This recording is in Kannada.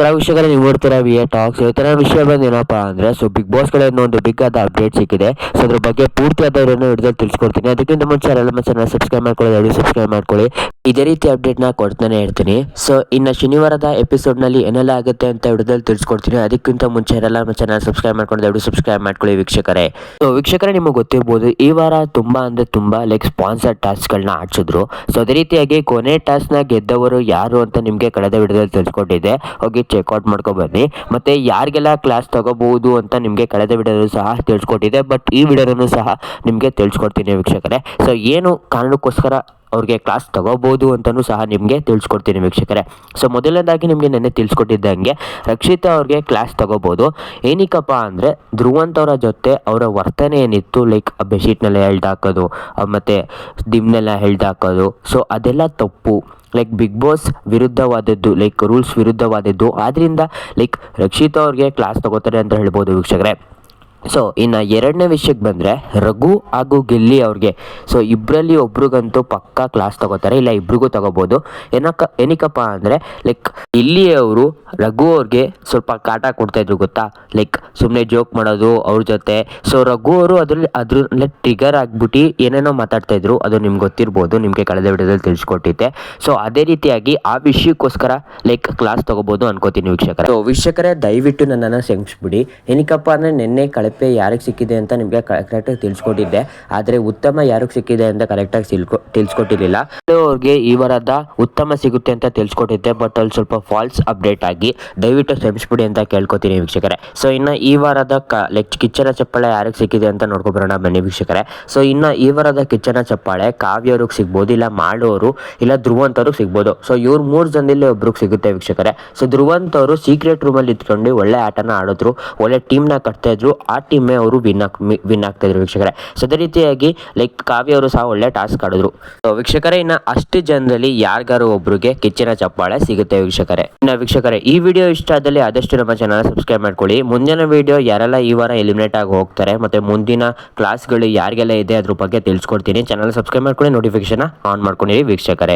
ನಮಸ್ಕಾರ ವಿಷಯಗಳಲ್ಲಿ ನೀವು ನೋಡ್ತೀರಾ ವಿ ಎ ಟಾಕ್ಸ್ ಇವತ್ತಿನ ವಿಷಯ ಬಂದು ಏನಪ್ಪ ಅಂದರೆ ಸೊ ಬಿಗ್ ಬಾಸ್ ಕಡೆಯಿಂದ ಒಂದು ಬಿಗ್ ಆದ ಅಪ್ಡೇಟ್ ಸಿಕ್ಕಿದೆ. ಸೊ ಅದ್ರ ಬಗ್ಗೆ ಪೂರ್ತಿ ಆದವರನ್ನು ಹಿಡಿದು ತಿಳಿಸ್ಕೊಡ್ತೀನಿ. ಅದಕ್ಕಿಂತ ಮುಂಚೆ ಎಲ್ಲ ಚಾನಲ್ ಸಬ್ಸ್ಕ್ರೈಬ್ ಮಾಡ್ಕೊಳ್ಳಿ ಎರಡು ಸಬ್ಸ್ಕ್ರೈಬ್ ಮಾಡ್ಕೊಳ್ಳಿ. ಇದೇ ರೀತಿ ಅಪ್ಡೇಟ್ನ ಕೊಡ್ತಾನೆ ಇರ್ತೀನಿ ಸೊ ಇನ್ನು ಶನಿವಾರದ ಎಪಿಸೋಡ್ನಲ್ಲಿ ಏನೆಲ್ಲ ಆಗುತ್ತೆ ಅಂತ ಹಿಡಿದಲ್ಲಿ ತಿಳಿಸ್ಕೊಡ್ತೀನಿ. ಅದಕ್ಕಿಂತ ಮುಂಚೆ ಎಲ್ಲ ನಮ್ಮ ಚಾನಲ್ ಸಬ್ಸ್ಕ್ರೈಬ್ ಮಾಡ್ಕೊಂಡು ಎರಡು ಸಬ್ಸ್ಕ್ರೈಬ್ ಮಾಡ್ಕೊಳ್ಳಿ ವೀಕ್ಷಕರೇ. ಸೊ ವೀಕ್ಷಕರೇ, ನಿಮಗೆ ಗೊತ್ತಿರ್ಬೋದು, ಈ ವಾರ ತುಂಬ ಅಂದರೆ ತುಂಬ ಲೈಕ್ ಸ್ಪಾನ್ಸರ್ ಟಾಸ್ಕ್ಗಳನ್ನ ಆಡಿಸಿದ್ರು. ಸೊ ಅದೇ ರೀತಿಯಾಗಿ ಕೊನೆ ಟಾಸ್ಕ್ನ ಗೆದ್ದವರು ಯಾರು ಅಂತ ನಿಮಗೆ ಕಳೆದ ವಿಡಿಯೋದಲ್ಲಿ ತಿಳಿಸ್ಕೊಟ್ಟಿದ್ದೆ. ಹೋಗಿ ಚೆಕ್ಔಟ್ ಮಾಡ್ಕೊಬನ್ನಿ ಮತ್ತು ಯಾರಿಗೆಲ್ಲ ಕ್ಲಾಸ್ ತಗೋಬಹುದು ಅಂತ ನಿಮಗೆ ಕಳೆದ ವಿಡಿಯೋದಲ್ಲೂ ಸಹ ತಿಳಿಸ್ಕೊಟ್ಟಿದ್ದೆ. ಬಟ್ ಈ ವಿಡಿಯೋದನ್ನು ಸಹ ನಿಮಗೆ ತಿಳಿಸ್ಕೊಡ್ತೀನಿ ವೀಕ್ಷಕರೇ. ಸೊ ಏನು ಕಾರಣಕ್ಕೋಸ್ಕರ ಅವ್ರಿಗೆ ಕ್ಲಾಸ್ ತಗೋಬೋದು ಅಂತಲೂ ಸಹ ನಿಮಗೆ ತಿಳಿಸ್ಕೊಡ್ತೀನಿ ವೀಕ್ಷಕರೇ. ಸೊ ಮೊದಲನೇದಾಗಿ ನಿಮಗೆ ನೆನ್ನೆ ತಿಳಿಸ್ಕೊಟ್ಟಿದ್ದಂಗೆ ರಕ್ಷಿತಾ ಅವ್ರಿಗೆ ಕ್ಲಾಸ್ ತಗೋಬೋದು. ಏನಕ್ಕಪ್ಪ ಅಂದರೆ ಧ್ರುವಂತ ಅವರ ಜೊತೆ ಅವರ ವರ್ತನೆ ಏನಿತ್ತು ಲೈಕ್ ಬೆಡ್ಶೀಟ್ನೆಲ್ಲ ಎಳ್ದಾಕೋದು ಮತ್ತು ದಿಮ್ನೆಲ್ಲ ಎಳ್ದಾಕೋದು ಸೊ ಅದೆಲ್ಲ ತಪ್ಪು. ಲೈಕ್ ಬಿಗ್ ಬಾಸ್ ವಿರುದ್ಧವಾದದ್ದು ಲೈಕ್ ರೂಲ್ಸ್ ವಿರುದ್ಧವಾದದ್ದು. ಆದ್ದರಿಂದ ಲೈಕ್ ರಕ್ಷಿತಾ ಅವ್ರಿಗೆ ಕ್ಲಾಸ್ ತಗೋತಾರೆ ಅಂತ ಹೇಳ್ಬೋದು ವೀಕ್ಷಕರೇ. ಸೊ ಇನ್ನು ಎರಡನೇ ವಿಷಯಕ್ಕೆ ಬಂದರೆ ರಘು ಹಾಗೂ ಗಿಲ್ಲಿ ಅವ್ರಿಗೆ. ಸೊ ಇಬ್ಬರಲ್ಲಿ ಒಬ್ರಿಗಂತೂ ಪಕ್ಕಾ ಕ್ಲಾಸ್ ತಗೋತಾರೆ, ಇಲ್ಲ ಇಬ್ರಿಗೂ ತಗೋಬೋದು. ಏನಕ್ಕ ಏನಕ್ಕಪ್ಪ ಅಂದರೆ ಲೈಕ್ ಇಲ್ಲಿ ಅವರು ರಘು ಅವ್ರಿಗೆ ಸ್ವಲ್ಪ ಕಾಟ ಕೊಡ್ತಾಯಿದ್ರು ಗೊತ್ತಾ? ಲೈಕ್ ಸುಮ್ಮನೆ ಜೋಕ್ ಮಾಡೋದು ಅವ್ರ ಜೊತೆ. ಸೊ ರಘು ಅವರು ಅದ್ರಲ್ಲಿ, ಅದ್ರಲ್ಲೇ ಟ್ರಿಗರ್ ಆಗಿಬಿಟ್ಟು ಏನೇನೋ ಮಾತಾಡ್ತಾಯಿದ್ರು ಅದು ನಿಮ್ಗೆ ಗೊತ್ತಿರ್ಬೋದು, ನಿಮಗೆ ಕಳೆದ ವಿಡಿಯೋದಲ್ಲಿ ತಿಳಿಸ್ಕೊಟ್ಟಿದ್ದೆ. ಸೊ ಅದೇ ರೀತಿಯಾಗಿ ಆ ವಿಷಯಕ್ಕೋಸ್ಕರ ಲೈಕ್ ಕ್ಲಾಸ್ ತಗೋಬೋದು ಅನ್ಕೋತೀನಿ ವೀಕ್ಷಕರೇ. ಸೊ ವೀಕ್ಷಕರೇ, ದಯವಿಟ್ಟು ನನ್ನನ್ನು ಸೆಂಗಿಸ್ಬಿಡಿ ಏನಕ್ಕಪ್ಪ ಅಂದರೆ, ನಿನ್ನೆ ಕಳಪೆ ಯಾರಿಗೆ ಸಿಕ್ಕಿದೆ ಅಂತ ನಿಮಗೆ ಕರೆಕ್ಟಾಗಿ ತಿಳಿಸ್ಕೊಟ್ಟಿದ್ದೆ. ಆದರೆ ಉತ್ತಮ ಯಾರಿಗೆ ಸಿಕ್ಕಿದೆ ಅಂತ ಕರೆಕ್ಟಾಗಿ ತಿಳ್ಕೊ, ತಿಳಿಸ್ಕೊಟ್ಟಿರಲಿಲ್ಲ. ಅವ್ರಿಗೆ ಈ ವಾರದ ಉತ್ತಮ ಸಿಗುತ್ತೆ ಅಂತ ತಿಳಿಸ್ಕೊಟ್ಟಿದ್ದೆ ಬಟ್ ಅಲ್ಲಿ ಸ್ವಲ್ಪ ಫಾಲ್ಸ್ ಅಪ್ಡೇಟ್ ಆಗಿ ದಯವಿಟ್ಟು ಕ್ಷಮಿಸ್ಬಿಡಿ ಅಂತ ಕೇಳ್ಕೊತೀನಿ ವೀಕ್ಷಕರೇ. ಸೊ ಇನ್ನು ಈ ವಾರದ ಕ ಲೈಕ್ ಕಿಚ್ಚನ ಚಪ್ಪಾಳೆ ಯಾರಿಗೆ ಸಿಕ್ಕಿದೆ ಅಂತ ನೋಡ್ಕೊಬರೋಣ ಬನ್ನಿ ವೀಕ್ಷಕರೇ. ಸೊ ಇನ್ನು ಈ ವಾರದ ಕಿಚ್ಚನ ಚಪ್ಪಾಳೆ ಕಾವ್ಯವ್ರಿಗೆ ಸಿಗ್ಬೋದು, ಇಲ್ಲ ಮಾಡೋರು, ಇಲ್ಲ ಧ್ರುವಂತ್ ಅವ್ರಿಗೆ ಸಿಗ್ಬೋದು. ಸೊ ಇವ್ರು ಮೂರು ಜನದಲ್ಲಿ ಒಬ್ರಿಗೆ ಸಿಗುತ್ತೆ ವೀಕ್ಷಕರೇ. ಸೊ ಧ್ರುವಂತವರು ಸೀಕ್ರೆಟ್ ರೂಮಲ್ಲಿ ಇದ್ಕೊಂಡು ಒಳ್ಳೆ ಆಟನ ಆಡಿದ್ರು, ಒಳ್ಳೆ ಟೀಮ್ನ ಕಟ್ತಾ ಇದ್ರು. ಆ ಟೀಮೇ ಅವರು ವಿನ್ ಆಗ್ ವಿನ್ ಆಗ್ತಾ ಇದ್ರು ವೀಕ್ಷಕರೇ. ಸೊ, ಅದೇ ರೀತಿಯಾಗಿ ಲೈಕ್ ಕಾವ್ಯ ಅವರು ಸಹ ಒಳ್ಳೆ ಟಾಸ್ಕ್ ಆಡಿದ್ರು. ವೀಕ್ಷಕರೇ, ಇನ್ನು ಅಷ್ಟು ಜನರಲ್ಲಿ ಯಾರಿಗಾರು ಒಬ್ಬರಿಗೆ ಕಿಚ್ಚಿನ ಚಪ್ಪಾಳೆ ಸಿಗುತ್ತೆ ವೀಕ್ಷಕರೇ. ಇನ್ನು ವೀಕ್ಷಕರೇ, ಈ ವಿಡಿಯೋ ಇಷ್ಟ ಆದಲ್ಲಿ ಆದಷ್ಟು ನಮ್ಮ ಚಾನಲ್ ಸಬ್ಸ್ಕ್ರೈಬ್ ಮಾಡ್ಕೊಳ್ಳಿ. ಮುಂದಿನ ವಿಡಿಯೋ ಯಾರೆಲ್ಲ ಈ ವಾರ ಎಲಿಮಿನೇಟ್ ಆಗಿ ಹೋಗ್ತಾರೆ, ಮತ್ತೆ ಮುಂದಿನ ಕ್ಲಾಸ್ಗಳು ಯಾರಿಗೆಲ್ಲ ಇದೆ ಅದ್ರ ಬಗ್ಗೆ ತಿಳಿಸ್ಕೊಡ್ತೀನಿ. ಚಾನಲ್ ಸಬ್ಸ್ಕ್ರೈಬ್ ಮಾಡ್ಕೊಳ್ಳಿ ನೋಟಿಫಿಕೇಶನ್ ಆನ್ ಮಾಡ್ಕೊಂಡಿರಿ ವೀಕ್ಷಕರೇ.